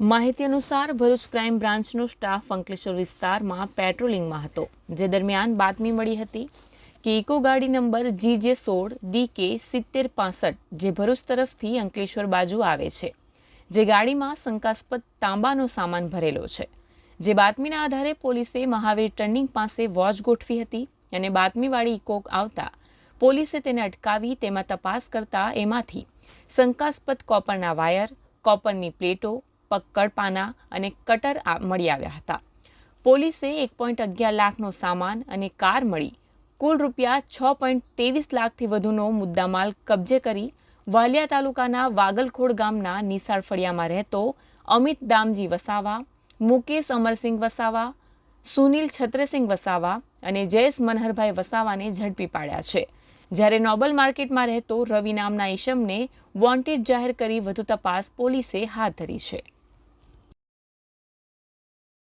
માહિતી અનુસાર, ભરૂચ ક્રાઇમ બ્રાન્ચનો સ્ટાફ અંકલેશ્વર વિસ્તારમાં પેટ્રોલિંગમાં હતો, જે દરમિયાન બાતમી મળી હતી કે ઇકો ગાડી નંબર જી જે સોળ ડી કે સિત્તેર પાસઠ, જે ભરૂચ તરફથી અંકલેશ્વર બાજુ આવે છે, જે ગાડીમાં શંકાસ્પદ તાંબાનો સામાન ભરેલો છે. જે બાતમીના આધારે પોલીસે મહાવીર ટર્નિંગ પાસે વોચ ગોઠવી હતી અને બાતમીવાળી ઇકો આવતા પોલીસે તેને અટકાવી તેમાં તપાસ કરતા એમાંથી શંકાસ્પદ કોપરના વાયર, કોપરની પ્લેટો પક્કડ પાના અને કટર મળી આવ્યા હતા. પોલીસે એક પોઈન્ટ અગિયાર લાખનો સામાન અને કાર મળી કુલ રૂપિયા છ પોઈન્ટ ત્રેવીસ લાખથી વધુનો મુદ્દામાલ કબજે કરી વાલિયા તાલુકાના વાગલખોડ ગામના નિશાળ ફળિયામાં રહેતો અમિત દામજી વસાવા, મુકેશ અમરસિંહ વસાવા, સુનિલ છત્રસિંહ વસાવા અને જયેશ મનહરભાઈ વસાવાને ઝડપી પાડ્યા છે. જ્યારે નોબલ માર્કેટમાં રહેતો રવિ નામના ઈશમને વોન્ટેડ જાહેર કરી વધુ તપાસ પોલીસે હાથ ધરી છે.